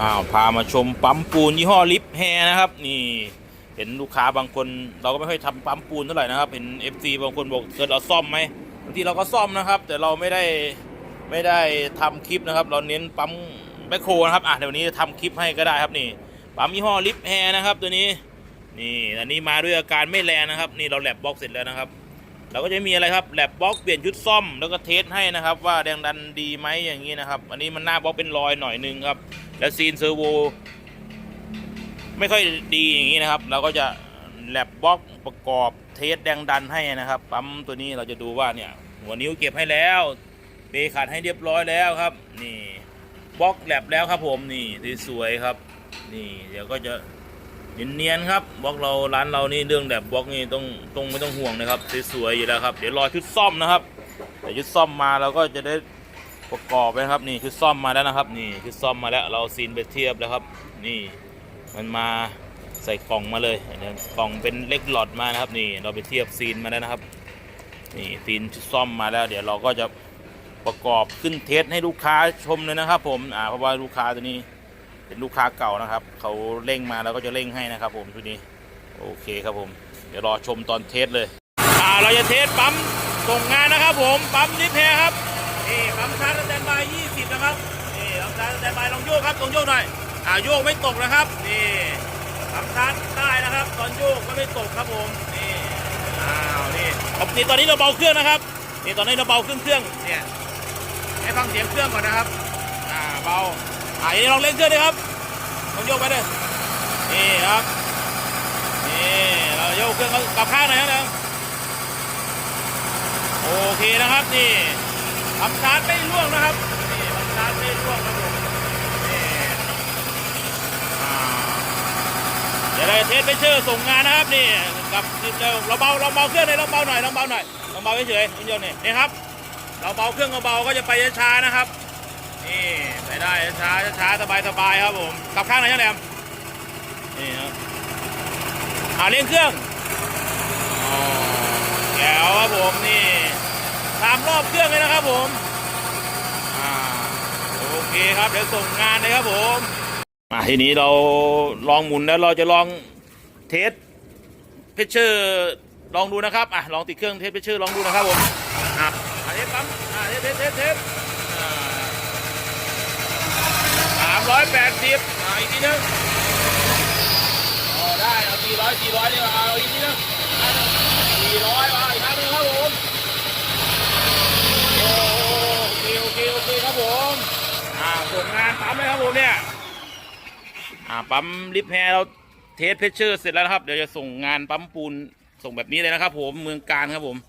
อ้าวพามาชมปั๊มปูนยี่ห้อลิฟแฮนะครับ นี่เห็นลูกค้าบางคน เราก็ไม่ค่อยทำปั๊มปูนเท่าไหร่นะครับเห็น FC บางคนบอกเกิดเราซ่อมไหมบางทีเราก็ซ่อมนะครับ แต่เราไม่ได้ไม่ได้ทำคลิปนะครับ เราเน้นปั๊มแมคโครนะครับอะเดี๋ยววันนี้จะทำคลิปให้ก็ได้ครับนี่ปั๊มยี่ห้อลิฟแฮนะครับ ตัวนี้นี่อันนี้มาด้วยอาการไม่แรงนะครับ นี่เราแลบบล็อกเสร็จแล้วนะครับ เราก็จะมีอะไรครับแลบบล็อกเปลี่ยนชุดซ่อมแล้วก็เทสให้นะครับ ว่าแรงดันดีไหมอย่างนี้นะครับ อันนี้มันหน้าบล็อกเป็นรอยหน่อยนึงครับ แล้วซีนเซอร์โวไม่ค่อยดีอย่างนี้นะครับ เราก็จะแลบบล็อกประกอบเทสแรงดันให้นะครับ ปั๊มตัวนี้เราจะดูว่าเนี่ยหัวนิ้วเก็บให้แล้วเบรกขัดให้เรียบร้อยแล้วครับ นี่บล็อกแลบแล้วครับผมนี่สวยๆครับ นี่เดี๋ยวก็จะเนียนๆครับบล็อกเราร้านเรานี่เรื่องแบบบล็อกนี่ต้องต้องไม่ต้องห่วงนะครับสวยๆอยู่แล้วครับ เดี๋ยวรอชุดซ่อมนะครับแต่ชุดซ่อมมาเราก็จะได้ ประกอบนะครับนี่ชุดซ่อมมาแล้วนะครับ นี่ชุดซ่อมมาแล้วเราซีนไปเทียบแล้วครับ นี่มันมาใส่กล่องมาเลยกล่องเป็นเล็กหลอดมานะครับ นี่เราไปเทียบซีนมาแล้วนะครับ นี่ซีนชุดซ่อมมาแล้ว เดี๋ยวเราก็จะประกอบขึ้นเทสให้ลูกค้าชมเลยนะครับ ผมอ่าเพราะว่าลูกค้าตัวนี้เป็นลูกค้าเก่านะครับเขาเร่งมาแล้วก็จะเร่งให้นะครับ ผมชุดนี้โอเคครับผมเดี๋ยวรอชมตอนเทสเลย อ่าเราจะเทสปั๊มส่งงานนะครับ ผมปั๊มลิฟต์แพรครับ นี่ปั๊มชาร์จสแตนบาย20 นะครับ นี่ปั๊มชาร์จสแตนบายลองโยกครับลองโยกหน่อย อ่าโยกไม่ตกนะครับ นี่ปั๊มชาร์จได้นะครับ ตอนโยกก็ไม่ตกครับผม นี่ อ้าว นี่นี่ตอนนี้เราเบาเครื่องนะครับ นี่ตอนนี้เราเบาเครื่องเครื่อง เนี่ย ให้ฟังเสียงเครื่องก่อนนะครับ อ่า เบาอ่านี่ลองเล่นเครื่องด้วยครับลองโยกไปเลยนี่ครับ นี่เราโยกเครื่องกับข้างหน่อยนะโอเคนะครับ นี่ ทำชาร์จไม่ร่วงนะครับนี่ทำชาร์จไม่ร่วงครับผมนี่เดี๋ยวเราเทสไปเชื่อส่งงานนะครับนี่กับเราเบาเราเบาเครื่องเลยเราเบาหน่อยเราเบาหน่อยเราเบาเฉยๆคุณโยนนี่นี่ครับ เราเบาเครื่องเบาก็จะไปช้านะครับนี่ไปได้ช้าช้าสบายสบายครับผมกลับข้างไหนยังแหลมนี่ครับอ่าเร่งเครื่องอ๋อแก้วครับผมนี่ตามรอบเครื่องเลยนะครับผมอ่าโอเคครับเดี๋ยวส่งงานเลยครับผมอ่าทีนี้เราลองหมุนแล้วเราจะลองเทสเพชเชอร์ลองดูนะครับอะลองติดเครื่องเทสเพชเชอร์ลองดูนะครับผมอะอะเทสปั๊มอะเทสเทสเทสเทสอ่าสามร้อยแปดสิบเอาอีกทีนึงอ๋อได้เอาสี่ร้อยสี่ร้อยเนี่ยเอาอีกทีนึงสี่ร้อยมาอีกครั้งหนึงครับผมโอเคโอเคโอเคครับผมอ่าส่งงานปั๊มเลยครับผมเนี่ย อ่าปั๊มลิฟต์แฮร์เราเทสเพชเชอร์เสร็จแล้วนะครับ เดี๋ยวจะส่งงานปั๊มปูนส่งแบบนี้เลยนะครับ ผมเมืองการครับผม